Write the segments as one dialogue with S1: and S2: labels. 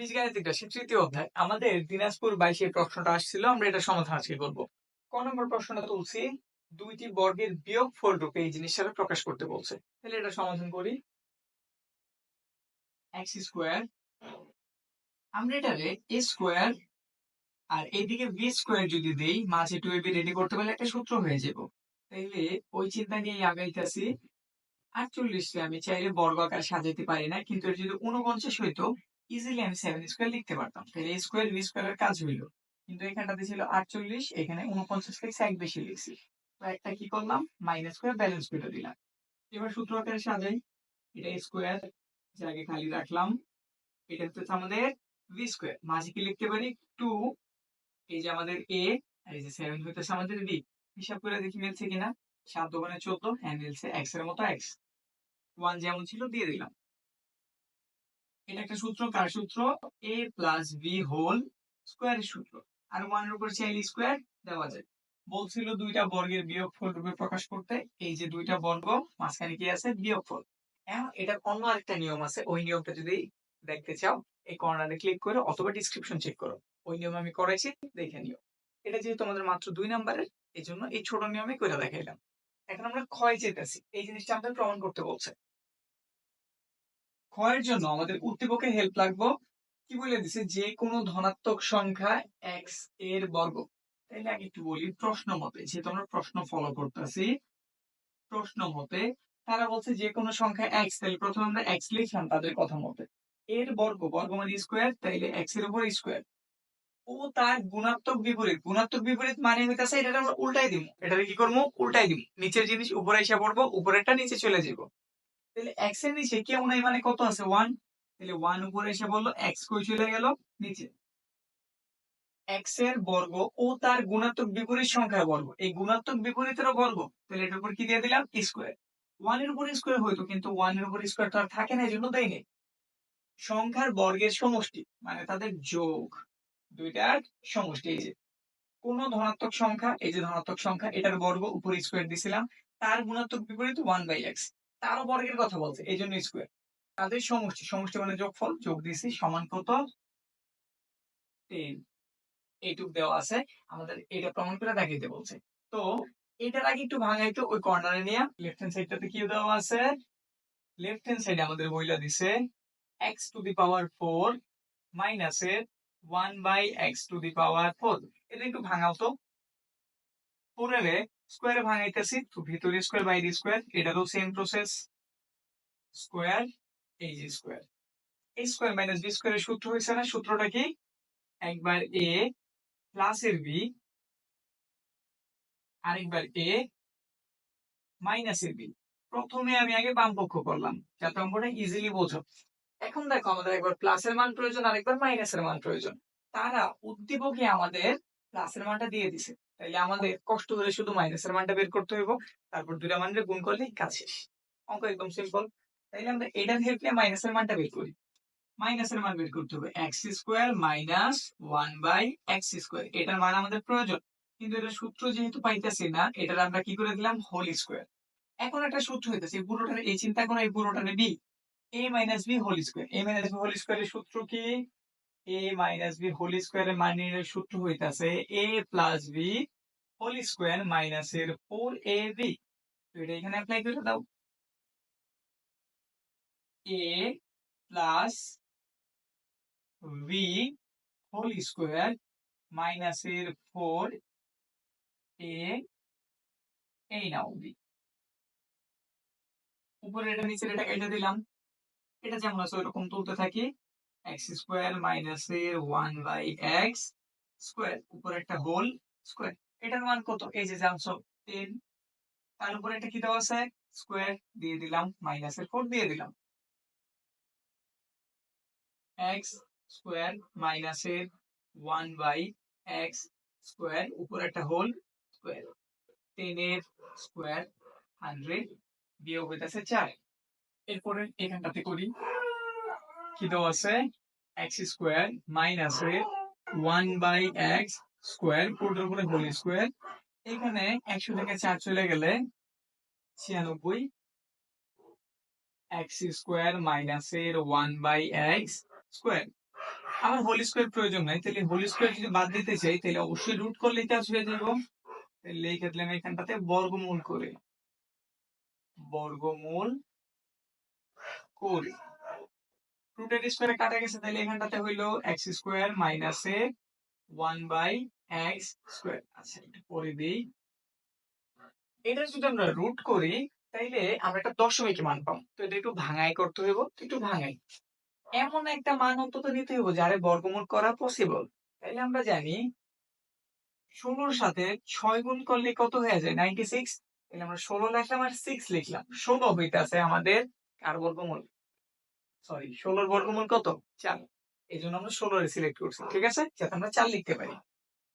S1: বীজগাণিতিক রাশি তৃতীয় অধ্যায়। আমাদের দিনাজপুর বাইশে প্রশ্নটা আসছিল, আমরা এটা সমাধান আজকে করব। ক নম্বর প্রশ্নটা তুলছি, দুইটি বর্গের বিয়োগ ফল রূপে এই জিনিসটা প্রকাশ করতে বলছে। তাহলে এটা সমাধান করি। এক্স স্কোয়ার, আমরা এটারে এ স্কোয়ার আর এইদিকে বি স্কোয়ার যদি দেই, মাঝে টু এবি রেডি করতে পারলে একটা সূত্র হয়ে যাব। তাইলে ওই চিন্তা নিয়ে আগাইতেছি। আটচল্লিশকে আমি চাইলে বর্গ আকার সাজাইতে পারি না, কিন্তু যদি উনপঞ্চাশ হইতো ইজিলি আমি সেভেন স্কোয়ার লিখতে পারতাম। তাহলে স্কোয়ার বি স্কোয়ারের কাজ হইল। কিন্তু এখানটাতে ছিল আটচল্লিশ, এখানে উনপঞ্চাশ লিখছি এক বেশি লিখছি। একটা কি করলাম? মাইনাস করে ব্যালেন্স করে দিলাম। এবার সূত্র আকারে সাজাই। এটা স্কোয়ার জায়গায় খালি রাখলাম। এটা হচ্ছে আমাদের ভি স্কোয়ার মাঝে কি লিখতে পারি? টু এই যে আমাদের এ আর এই যে সেভেন হইতেছে আমাদের বি হিসাব করে দেখি মিলছে কিনা? সাত দোকানে চোদ্দ হ্যাঁ মিলছে এক্সের মতো এক্স ওয়ান যেমন ছিল, দিয়ে দিলাম। এটা একটা সূত্র, কার সূত্র? এ প্লাস বি হোল স্কোয়ারের সূত্র। আর ওয়ানের উপর চাইলে স্কোয়ার দেওয়া যায়। বলছিল দুইটা বর্গের বিয়োগফল রূপে প্রকাশ করতে। এই যে দুইটা বর্গ, মাঝখানে কি আছে? বিয়োগফল। এখন অন্য আরেকটা নিয়ম আছে। ওই নিয়মটা যদি দেখতে চাও, এই কর্নারে ক্লিক করে অথবা ডিসক্রিপশন চেক করো। ওই নিয়ম আমি করাইছি, দেখে নিও। এটা যেহেতু আমাদের মাত্র দুই নাম্বারের এই জন্য এই ছোট নিয়মে করে দেখাইলাম। এখন আমরা ক্ষয় চেতেছি এই জিনিসটা আমাদের প্রমাণ করতে বলছে। ক্ষয়ের জন্য আমাদের উদ্দীপকে হেল্প লাগবো। কি বলে দিছে? যে কোনো ধনাত্মক সংখ্যা এক্সের বর্গ। তাইলে আগে একটু বলি, প্রশ্ন মতে, যেহেতু আমরা প্রশ্ন ফলো করতেছি, প্রশ্ন মতে তারা বলছে যে কোনো সংখ্যা এক্স তাহলে প্রথমে আমরা এক্স লিখলাম তাদের কথা মতে। এর বর্গ বর্গ মানে স্কোয়ার তাইলে এক্সের উপর স্কোয়ার ও তার গুণাত্মক বিপরীত গুণাত্মক বিপরীত মানে হইতাছে এটা আমরা উল্টাই দিব এটা কি করব উল্টাই দিব নিচের জিনিস উপরে এসে পড়ব, উপরেরটা নিচে চলে যাব তাহলে এক্সের নিচে কেউ নাই মানে কত আছে? ওয়ান তাহলে ওয়ান উপরে এসে বলল কই চলে গেল? নিচে। এক্সের বর্গ ও তার গুণাত্মক বিপরীত সংখ্যার বর্গ। এই গুণাত্মক বিপরীতেরও বর্গ, তাহলে এটার উপর কি দিয়ে দিলাম? স্কোয়ার এর উপর কিন্তু এর উপর স্কোয়ার তো আর থাকে না এই জন্য দেয়নি। সংখ্যার বর্গের সমষ্টি মানে তাদের যোগ দুইটার সমষ্টি, এই যে। কোন ধনাত্মক সংখ্যা, এই যে ধনাত্মক সংখ্যা, এটার বর্গ উপর স্কোয়ার দিছিলাম, তার গুণাত্মক বিপরীত ওয়ান বাই এক্স তারও বর্গের কথা বলছে এই জন্য স্কোয়ার তাদের সমষ্টি সমষ্টি মানে যোগফল, যোগ দিছি, সমান কত? টেন এইটুক দেওয়া আছে, আমাদের এটা প্রমাণ করে দেখাইতে বলছে। তো এটার আগে একটু ভাঙাইতো, ওই কর্নারে নিয়ে লেফট হ্যান্ড সাইডটাতে কি দেওয়া আছে? লেফট হ্যান্ড সাইডে আমাদের বইলা দিছে X to the power four মাইনাসের one by X to the power four এটা একটু ভাঙাও তো। ফোরের স্কোয়ারে ভাঙাইতেছি, তো ভিতরে স্কোয়ার বাইরে স্কোয়ার, এটারও সেম প্রসেস স্কোয়ার, এই যে স্কোয়ার। এই স্কোয়ার মাইনাস বি স্কোয়ারের সূত্র হয়েছে না, সূত্রটা কি? একবার এ প্লাসের বি আরেকবার এ মাইনাসের বি প্রথমে আমি আগে বাম পক্ষ করলাম, যাতে অঙ্কটা ইজিলি বোঝো। এখন দেখো আমাদের একবার প্লাসের মান প্রয়োজন, আরেকবার মাইনাসের মান প্রয়োজন। তারা উদ্দীপকে আমাদের প্লাসের মানটা দিয়ে দিছে। তাইলে আমাদের কষ্ট করে শুধু মাইনাসের মানটা বের করতে হইব, তারপর দুটা মানের গুণ করলে কাজ শেষ। অঙ্ক একদম সিম্পল তাইলে আমরা এটার হেল্পে মাইনাসের মানটা বের করি। মাইনাসের মান বের করতে হবে X square minus one by X square এটার মান আমাদের প্রয়োজন। কিন্তু এটা সূত্র যেহেতু পাইতেছি না, এটার আমরা কি করে দিলাম? হোল স্কোয়ার এখন একটা সূত্র হইতেছে, এই পুরোটার এই চিন্তা করো, এই পুরোটার B A minus B whole square A minus B whole স্কোয়ারের সূত্র কি? এ মাইনাস বি হোল স্কোয়ারের মানের সূত্র হইতাছে A plus B whole square মাইনাসের ফোর এ বি তো এটা এখানে অ্যাপ্লাই করে দাও। A plus V whole square মাইনাসের ফোর এ এই নাও বি উপরে এটা, নিচের এটা কেটে দিলাম। এটা যেমন আছে ওইরকম তুলতে থাকি। এক্স স্কোয়ার মাইনাসের ওয়ান বাই এক্স স্কোয়ার উপরে একটা হোল স্কোয়ার এটার মান কত? এই যে জানছো টেন তার উপরে এটা কি দেওয়া আছে? স্কোয়ার দিয়ে দিলাম মাইনাসের ফোর দিয়ে দিলাম। এক্স স্কোয়ার মাইনাসের ওয়ান বাই এক্স স্কোয়ার উপরে একটা হোল স্কোয়ার টেনের স্কোয়ার হান্ড্রেড বিয়োগ হইতেছে চার। এরপরে এখানটাতে করি। কি দেওয়া আছে? এক্স স্কোয়ার মাইনাসে ওয়ান বাই এক্স স্কোয়ার পুরোটার উপরে হোল স্কোয়ার এখানে একশো থেকে চার চলে গেলে ছিয়ানব্বই এক্স স্কোয়ার মাইনাসের ওয়ান বাই এক্স স্কোয়ার আমার হোল স্কোয়ার প্রয়োজন নাই, তাহলে হোল স্কোয়ার যদি বাদ দিতে চাই, তাহলে অবশ্যই রুট করলেই কাজ হয়ে যাব। তাহলে এই ক্ষেত্রে আমি এখানটাতে বর্গমূল করে। বর্গমূল করি। রুটের স্কোয়ারে কাটা গেছে, তাহলে এখানটাতে X square minus A one by X square আচ্ছা একটু দিই। এটা যদি আমরা রুট করি, তাইলে আমরা একটা মান পাবো। তো এটা একটু ভাঙাই করতে হইব, একটু ভাঙাই। এমন একটা মান অন্তত নিতে হইব, যারে বর্গমূল করা পসিবল তাইলে আমরা জানি ষোলোর সাথে ছয় গুণ করলে কত হয়ে যায়? নাইনটি সিক্স তাহলে আমরা ষোলো লিখলাম আর সিক্স লিখলাম। ষোলো হইতাছে আমাদের কার বর্গমূল? সরি, ষোলোর বর্গমূল কত? চার। এই জন্য আমরা ষোলোরে সিলেক্ট করছি, ঠিক আছে? যাতে আমরা চার লিখতে পারি।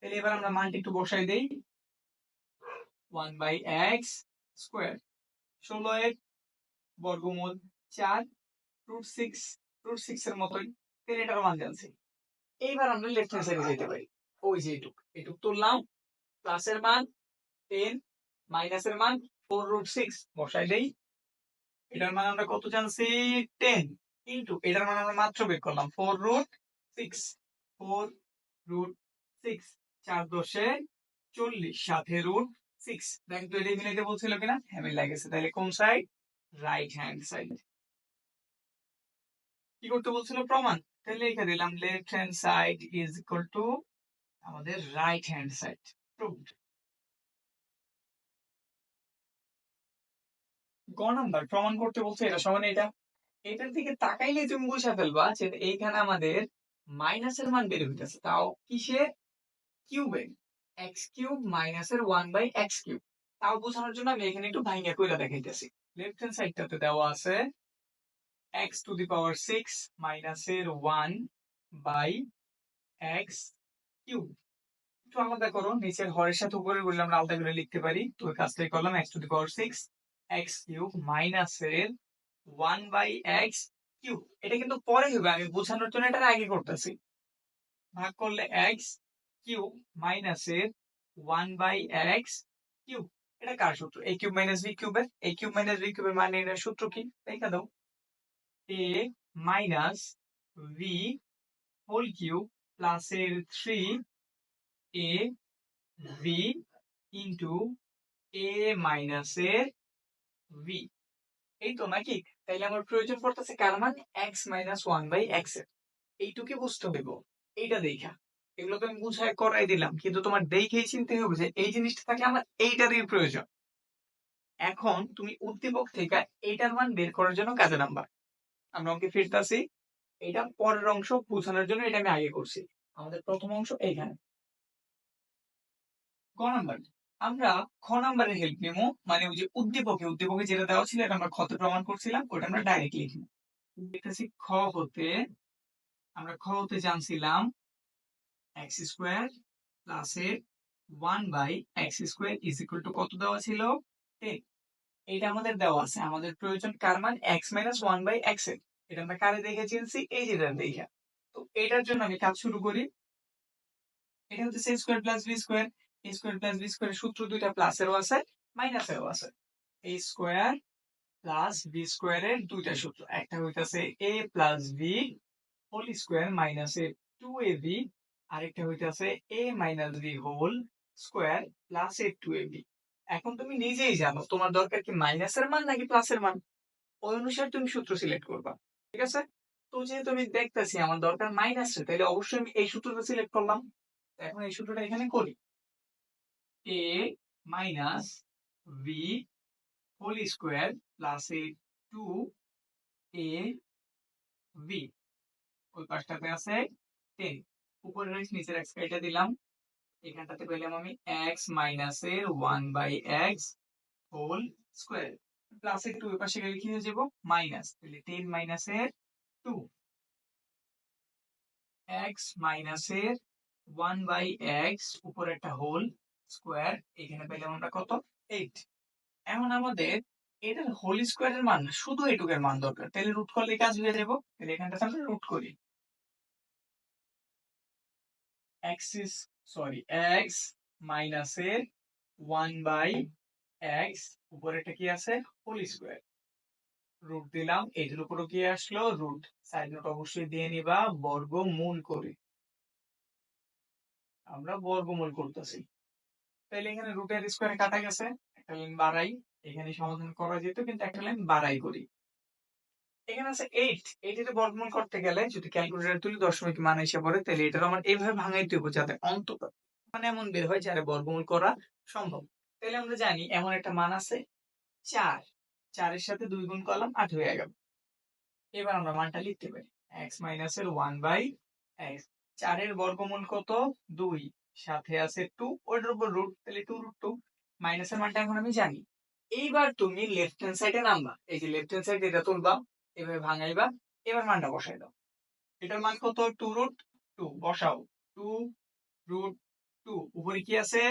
S1: তাহলে এবার আমরা মানটি একটু বসাই দেই। One by X square. ষোলো এর বর্গমূল চার, রুট সিক্স রুট সিক্স এর মতোই। তাহলে এটার মান জানছি। এইবার আমরা লেফট হ্যান্ড সাইডে যেতে পারি। ওই যে এটুক। এটুক তুললাম। প্লাসের মান টেন মাইনাসের মান ফোর রুট সিক্স বসাই দেই। এটার মান আমরা কত জানছি? টেন ইন্টু এটার মান আমরা মাত্র বের করলাম। Four root six four root six চার দশে চল্লিশ, সাথে রুট সিক্স দেখ তো এটা মিলাইতে বলছিল কিনা? হ্যাঁ মিলাই গেছে। তাহলে কোন সাইড রাইট হ্যান্ড সাইড কি করতে বলছিল? প্রমাণ। তাহলে লিখে দিলাম left hand side is equal to আমাদের রাইট হ্যান্ড সাইড প্রুভড গ নাম্বার প্রমাণ করতে বলছে এটা সমান এটা এটার দিকে তাকাইলে তুমি বুঝে ফেলবা যে এইখানে আমাদের মাইনাসের মান বের হইতেছে। তাও কিসের কিউবে এক্স কিউব মাইনাসের ওয়ান বাই এক্স কিউব তাও বোঝানোর জন্য আমি এখানে একটু ভাইঙ্গা কইরা দেখাইতেছি। লেফট হ্যান্ড সাইডটাতে দেওয়া আছে X to the power six মাইনাসের ওয়ান বাই এক্স কিউব একটু আলাদা করো, নিচের হরের সাথে উপরে বললে আমরা আলাদা করে লিখতে পারি। তো কাজটাই করলাম X to the power six X cube মাইনাসের ওয়ান বাই এক্স কিউব এটা কিন্তু পরে হবে, আমি বোঝানোর জন্য এটা আগে করতেছি। ভাগ করলে এক্স কিউব মাইনাসের ওয়ান বাই এক্স কিউব এটা কার সূত্র? এ কিউব মাইনাস বি কিউবের এ কিউব মাইনাস বি কিউবের মানে এর সূত্র কি? দেখা দাও। A minus V whole cube plus এর three A V into A minus এর ভি এই তো নাকি? তাইলে আমার প্রয়োজন পড়তেছে কার মান? এক্স মাইনাস ওয়ান বাই এক্সের। এইটুকু বুঝতে হইব। এইটা দেখা। এগুলো তো আমি বুঝায় করাই দিলাম, কিন্তু তোমার দেখেই চিনতে হবে যে এই জিনিসটা থাকলে আমার এইটারই প্রয়োজন। এখন তুমি উদ্দীপক থেকে এইটার মান বের করার জন্য কাজে নাম্বার আমরা অঙ্কে ফিরতাছি। এটা পরের অংশ বোঝানোর জন্য এটা আমি আগে করছি। আমাদের প্রথম অংশ এইখানে। ক নাম্বার। আমরা খ নাম্বারের হেল্প নিব। মানে ওই যে উদ্দীপকে উদ্দীপকে যেটা দেওয়া ছিল, এটা আমরা ক্ষতে প্রমাণ করছিলাম, ওটা আমরা ডাইরেক্ট লিখব দেখতেছি খ হতে, আমরা খ হতে জানছিলাম এক্স স্কোয়ার প্লাস এর one by X square is equal to কত দেওয়া ছিল? টেন এটা আমাদের দেওয়া আছে। আমাদের প্রয়োজন কার মান? এক্স মাইনাস ওয়ান বাই এক্সের। এটা আমরা কারে দেখে চিনছি? এই যেটা দেখে। তো এটার জন্য আমি কাজ শুরু করি। এটা হচ্ছে C square plus B square A square plus B square সূত্র দুইটা প্লাসেরও আছে মাইনাসেরও আছে। এ স্কোয়ার প্লাস বি স্কোয়ারের দুইটা সূত্র, একটা হইতাছে A plus B whole square minus A two A B আরেকটা হইতাছে A minus B whole square plus A two A B এখন তুমি নিজেই জানো তোমার দরকার কি মাইনাসের মান নাকি প্লাসের মান? ওই অনুসারে তুমি সূত্র সিলেক্ট করবা, ঠিক আছে? তো যেহেতু আমি দেখতেছি আমার দরকার মাইনাস তাহলে অবশ্যই আমি এই সূত্রটা সিলেক্ট করলাম। এখন এই সূত্রটা এখানে করি। A minus V whole square plus A two A V ওই পাশটাতে আছে টেন উপরে রয়েছে নিচের এক্স এটা দিলাম। এখানটাতে পেলাম আমি এক্স মাইনাস এর one by X whole square plus এর টু এর পাশে গেলে কি হয়ে যাব? মাইনাস তাহলে টেন মাইনাস এর টু এক্স মাইনাস এর ওয়ান বাই এক্স উপরে একটা হোল স্কোয়ার এখানে পেলাম আমরা কত? এইট এখন আমাদের এটার হোল স্কোয়ারের মান শুধু এটুকের মান দরকার। তাহলে রুট করলে কাজ হয়ে যাব। তাহলে এখানটাতে আমরা রুট করি। X is sorry X minus এর ওয়ান বাই এক্স উপরেটা কি আছে? হোল স্কোয়ার রুট দিলাম, এটার উপরও কি আসলো? রুট সাইড নোট অবশ্যই দিয়ে নিবা, বর্গমূল করে। আমরা বর্গমূল করতেছি। তাহলে এখানে রুটের স্কোয়ারে কাটা গেছে, একটা লাইন বাড়াই, এখানে সমাধান করা যেত, কিন্তু একটা লাইন বাড়াই করি। এখানে আছে এইট এইট এর বর্গমূল করতে গেলে যদি ক্যালকুলেটর তুলি, দশমিক মান এসে পড়ে তাহলে এটার আমার এইভাবে ভাঙাইতে হবে যাতে অন্তত মানে এমন বের হয় যারা বর্গমূল করা সম্ভব। তাহলে আমরা জানি এমন একটা মান আছে চার, চারের সাথে দুই গুণ করলাম, আট হয়ে গেল। এবার আমরা মানটা লিখতে পারি। এক্স মাইনাস এর ওয়ান বাই এক্স চারের বর্গমূল কত? দুই। সাথে আছে টু ওইটার উপর রুট তাহলে টু রুট টু মাইনাসের মানটা এখন আমি জানি। এইবার তুমি লেফট হ্যান্ড সাইডে নামবা, এই যে লেফট হ্যান্ড সাইড এটা তুলবা, এভাবে ভাঙাইবা, এবার মানটা বসাই দাও। এটার মান কত? টু রুট টু বসাও। টু রুট টু উপরে কি আছে?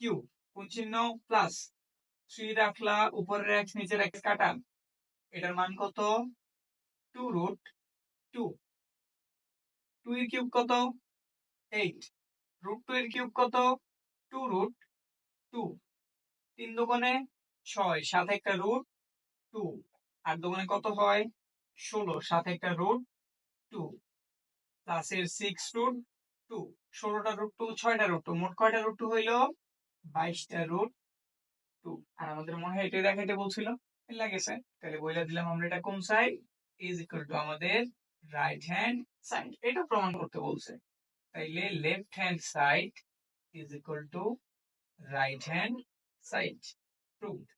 S1: কিউ কোন চিহ্ন? প্লাস থ্রি রাখলা, উপরের এক্স নিচের এক্স কাটান। এটার মান কত? টু রুট টু টু এর কিউব কত? এইট রুট টু এর কিউব কত? টু রুট টু তিন দোকানে ছয়, সাথে একটা রুট টু আর দোকানে কত হয়? ষোলো, সাথে একটা রুট টু প্লাসের সিক্স রুট টু ষোলোটা রুট টু ছয়টা রুট টু মোট কয়টা রুট টু হইল? বাইশটা রুট টু আর আমাদের মনে হয় এটাই দেখাইতে বলছিল লাগেছে তাহলে বইলা দিলাম আমরা এটা কোন সাইড ইজ ইকুয়াল টু আমাদের রাইট হ্যান্ড সাইড এটা প্রমাণ করতে বলছে। তাইলে left hand side is equal to right hand side proved